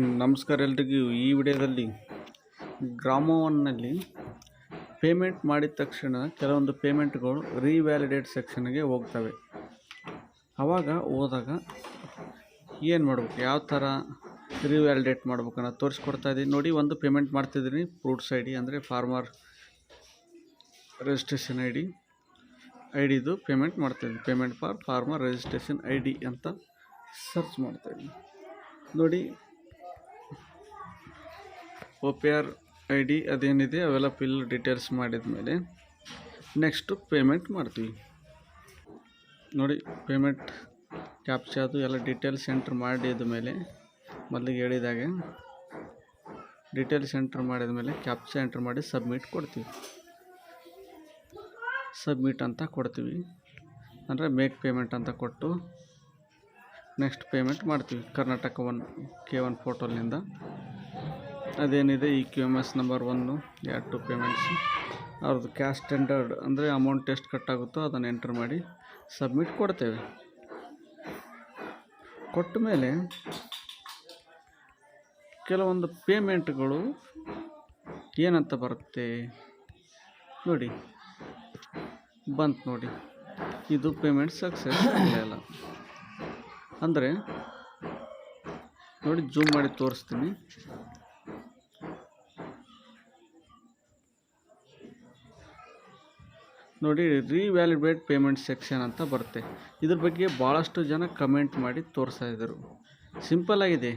ನಮಸ್ಕಾರ ಎಲ್ರಿಗೂ. ಈ ವಿಡಿಯೋದಲ್ಲಿ ಗ್ರಾಮವನ್ನಲ್ಲಿ ಪೇಮೆಂಟ್ ಮಾಡಿದ ತಕ್ಷಣ ಕೆಲವೊಂದು ಪೇಮೆಂಟ್ಗಳು ರೀವ್ಯಾಲಿಡೇಟ್ ಸೆಕ್ಷನ್ಗೆ ಹೋಗ್ತವೆ. ಆವಾಗ ಹೋದಾಗ ಏನು ಮಾಡ್ಬೇಕು? ಯಾವ ಥರ ರೀವ್ಯಾಲಿಡೇಟ್ ಮಾಡ್ಬೇಕು ಅನ್ನೋದು ತೋರಿಸ್ಕೊಡ್ತಾ ಇದ್ದೀನಿ. ನೋಡಿ, ಒಂದು ಪೇಮೆಂಟ್ ಮಾಡ್ತಿದ್ದೀನಿ. ಫ್ರೂಟ್ಸ್ ಐ ಡಿ ಅಂದರೆ farmer registration I D. I ಡಿದು payment ಮಾಡ್ತಾಯಿದ್ದೀನಿ payment for farmer registration I D ಅಂತ ಸರ್ಚ್ ಮಾಡ್ತಾಯಿದ್ದೀನಿ ನೋಡಿ O P R I D ಅದೇನಿದೆ ಅವೆಲ್ಲ ಫಿಲ್ ಡೀಟೇಲ್ಸ್ ಮಾಡಿದ ಮೇಲೆ ನೆಕ್ಸ್ಟು ಪೇಮೆಂಟ್ ಮಾಡ್ತೀವಿ. ನೋಡಿ, ಪೇಮೆಂಟ್ ಕ್ಯಾಪ್ಚ ಅದು ಎಲ್ಲ ಡೀಟೇಲ್ಸ್ ಎಂಟ್ರ್ ಮಾಡಿದ ಮೇಲೆ ಮೊದಲಿಗೆ ಹೇಳಿದಾಗೆ ಡೀಟೇಲ್ಸ್ ಎಂಟ್ರ್ ಮಾಡಿದ ಮೇಲೆ ಕ್ಯಾಪ್ಚ ಎಂಟ್ರ್ ಮಾಡಿ ಸಬ್ಮಿಟ್ ಕೊಡ್ತೀವಿ. ಸಬ್ಮಿಟ್ ಅಂತ ಕೊಡ್ತೀವಿ. ಅಂದರೆ ಮೇಕ್ ಪೇಮೆಂಟ್ ಅಂತ ಕೊಟ್ಟು ನೆಕ್ಸ್ಟ್ ಪೇಮೆಂಟ್ ಮಾಡ್ತೀವಿ. ಕರ್ನಾಟಕ ಒನ್ ಕೆ ಒನ್ ಪೋರ್ಟಲ್ನಿಂದ. ಅದೇನಿದೆ ಈ Q M S number one ಎರಡು ಟು ಪೇಮೆಂಟ್ಸ್ ಅವ್ರದ್ದು ಕ್ಯಾಶ್ ಸ್ಟ್ಯಾಂಡರ್ಡ್ ಅಂದರೆ ಅಮೌಂಟ್ ಎಷ್ಟು ಕಟ್ಟಾಗುತ್ತೋ ಅದನ್ನು ಎಂಟ್ರ್ ಮಾಡಿ ಸಬ್ಮಿಟ್ ಕೊಡ್ತೇವೆ. ಕೊಟ್ಟ ಮೇಲೆ ಕೆಲವೊಂದು ಪೇಮೆಂಟ್ಗಳು ಏನಂತ ಬರುತ್ತೆ? ನೋಡಿ, ಬಂತು ನೋಡಿ. ಇದು ಪೇಮೆಂಟ್ ಸಕ್ಸಸ್ ಆಗಲಿಲ್ಲ ಅಂದರೆ ನೋಡಿ ಜೂಮ್ ಮಾಡಿ ತೋರಿಸ್ತೀನಿ. ನೋಡಿ ರೀವ್ಯಾಲಿಡೇಟ್ ಪೇಮೆಂಟ್ ಸೆಕ್ಷನ್ ಅಂತ ಬರುತ್ತೆ. ಇದ್ರ ಬಗ್ಗೆ ಭಾಳಷ್ಟು ಜನ ಕಮೆಂಟ್ ಮಾಡಿ ತೋರಿಸ್ತಾ ಇದ್ದರು. ಸಿಂಪಲ್ ಆಗಿದೆ.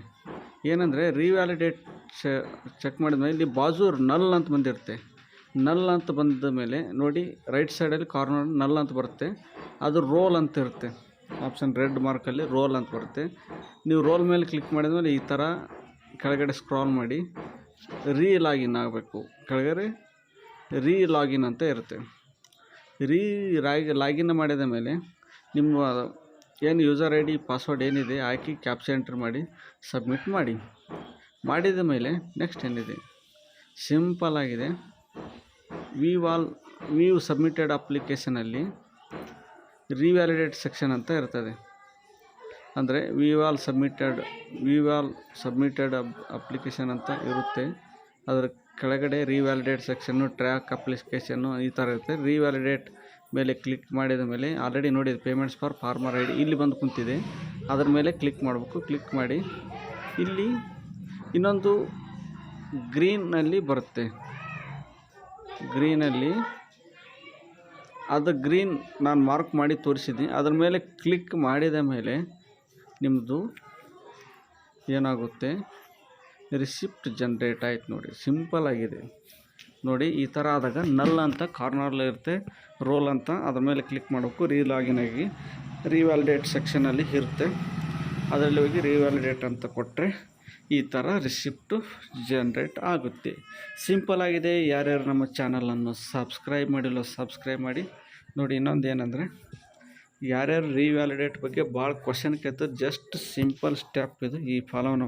ಏನಂದರೆ ರೀವ್ಯಾಲಿಡೇಟ್ ಚೆಕ್ ಮಾಡಿದ ಮೇಲೆ ಇಲ್ಲಿ ಬಾಜು ನಲ್ ಅಂತ ಬಂದಿರುತ್ತೆ. ನಲ್ ಅಂತ ಬಂದ ಮೇಲೆ ನೋಡಿ ರೈಟ್ ಸೈಡಲ್ಲಿ ಕಾರ್ನರ್ ನಲ್ ಅಂತ ಬರುತ್ತೆ. ಅದು ರೋಲ್ ಅಂತ ಇರುತ್ತೆ. ಆಪ್ಷನ್ ರೆಡ್ ಮಾರ್ಕಲ್ಲಿ ರೋಲ್ ಅಂತ ಬರುತ್ತೆ. ನೀವು ರೋಲ್ ಮೇಲೆ ಕ್ಲಿಕ್ ಮಾಡಿದ ಮೇಲೆ ಈ ಥರ ಕೆಳಗಡೆ ಸ್ಕ್ರಾಲ್ ಮಾಡಿ ರೀ ಲಾಗಿನ್ ಆಗಬೇಕು. ಕೆಳಗಡೆ ರೀ ಲಾಗಿನ್ ಅಂತ ಇರುತ್ತೆ. ರೀ ಲಾಗಿನ್ ಮಾಡಿದ ಮೇಲೆ ನಿಮ್ಮ ಏನು ಯೂಸರ್ ಐ ಡಿ ಪಾಸ್ವರ್ಡ್ ಏನಿದೆ ಹಾಕಿ ಕ್ಯಾಪ್ಚಾ ಎಂಟ್ರ್ ಮಾಡಿ ಸಬ್ಮಿಟ್ ಮಾಡಿ. ಮಾಡಿದ ಮೇಲೆ ನೆಕ್ಸ್ಟ್ ಏನಿದೆ? ಸಿಂಪಲ್ ಆಗಿದೆ. ವಿ ವಾಲ್ ವಿ ಸಬ್ಮಿಟೆಡ್ ಅಪ್ಲಿಕೇಶನಲ್ಲಿ ರೀವ್ಯಾಲಿಡೇಟ್ ಸೆಕ್ಷನ್ ಅಂತ ಇರ್ತದೆ. ಅಂದರೆ view all submitted view all submitted application ಅಂತ ಇರುತ್ತೆ. ಅದರ ಕೆಳಗಡೆ ರೀವ್ಯಾಲಿಡೇಟ್ ಸೆಕ್ಷನ್ನು ಟ್ರ್ಯಾಕ್ ಅಪ್ಲಿಕೇಶನ್ನು ಈ ಥರ ಇರುತ್ತೆ. ರೀವ್ಯಾಲಿಡೇಟ್ ಮೇಲೆ ಕ್ಲಿಕ್ ಮಾಡಿದ ಮೇಲೆ ಆಲ್ರೆಡಿ ನೋಡಿ ಪೇಮೆಂಟ್ಸ್ ಫಾರ್ ಫಾರ್ಮರ್ ಐ ಇಲ್ಲಿ ಬಂದು ಕುಂತಿದೆ. ಅದರ ಮೇಲೆ ಕ್ಲಿಕ್ ಮಾಡಬೇಕು. ಕ್ಲಿಕ್ ಮಾಡಿ. ಇಲ್ಲಿ ಇನ್ನೊಂದು ಗ್ರೀನಲ್ಲಿ ಬರುತ್ತೆ. ಗ್ರೀನಲ್ಲಿ ಅದು ಗ್ರೀನ್ ನಾನು ಮಾರ್ಕ್ ಮಾಡಿ ತೋರಿಸಿದ್ದೀನಿ. ಅದರ ಮೇಲೆ ಕ್ಲಿಕ್ ಮಾಡಿದ ಮೇಲೆ ನಿಮ್ಮದು ಏನಾಗುತ್ತೆ? ರಿಸಿಪ್ಟ್ ಜನ್ರೇಟ್ ಆಯ್ತು ನೋಡಿ ಸಿಂಪಲ್ ಆಗಿದೆ. ನೋಡಿ, ಈ ಥರ ಆದಾಗ ನಲ್ ಅಂತ ಕಾರ್ನರ್ಲಿ ಇರುತ್ತೆ ರೋಲ್ ಅಂತ, ಅದ್ರ ಮೇಲೆ ಕ್ಲಿಕ್ ಮಾಡಬೇಕು ರೀ ಲಾಗಿನ್ ಆಗಿ ರೀವ್ಯಾಲಿಡೇಟ್ ಸೆಕ್ಷನಲ್ಲಿ ಇರುತ್ತೆ. ಅದರಲ್ಲಿ ಹೋಗಿ ರೀವ್ಯಾಲಿಡೇಟ್ ಅಂತ ಕೊಟ್ಟರೆ ಈ ಥರ ರಿಸಿಪ್ಟು ಜನ್ರೇಟ್ ಆಗುತ್ತೆ. ಸಿಂಪಲ್ ಆಗಿದೆ, ಯಾರ್ಯಾರು ನಮ್ಮ ಚಾನಲನ್ನು ಸಬ್ಸ್ಕ್ರೈಬ್ ಮಾಡಿಲ್ಲ ಸಬ್ಸ್ಕ್ರೈಬ್ ಮಾಡಿ. ನೋಡಿ, ಇನ್ನೊಂದು ಏನಂದರೆ, ಯಾರ್ಯಾರು ರೀವ್ಯಾಲಿಡೇಟ್ ಬಗ್ಗೆ ಭಾಳ ಕ್ವಶನ್ ಕೇಳ್ತಾರೆ ಜಸ್ಟ್ ಸಿಂಪಲ್ ಸ್ಟೆಪ್ ಇದು. ಈ ಫಾಲೋನ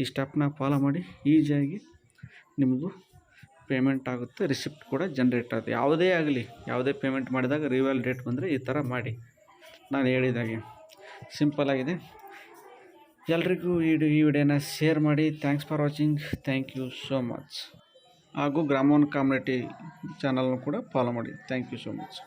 ಈ ಸ್ಟೆಪ್ನ ಫಾಲೋ ಮಾಡಿ ಈಸಿಯಾಗಿ ನಿಮ್ಮದು ಪೇಮೆಂಟ್ ಆಗುತ್ತೆ. ರಿಸಿಪ್ಟ್ ಕೂಡ ಜನ್ರೇಟ್ ಆಗುತ್ತೆ. ಯಾವುದೇ ಆಗಲಿ, ಯಾವುದೇ ಪೇಮೆಂಟ್ ಮಾಡಿದಾಗ ರೀವ್ಯಾಲಿಡೇಟ್ ಬಂದರೆ ಈ ಥರ ಮಾಡಿ. ನಾನು ಹೇಳಿದಾಗೆ ಸಿಂಪಲ್ ಆಗಿದೆ. ಎಲ್ರಿಗೂ ಈ ಈ ವಿಡಿಯೋನ ಶೇರ್ ಮಾಡಿ. Thanks for watching thank you so much ಹಾಗೂ ಗ್ರಾಮೋನ್ ಕಾಮ್ಯುನಿಟಿ ಚಾನಲ್ನು ಕೂಡ ಫಾಲೋ ಮಾಡಿ. Thank you so much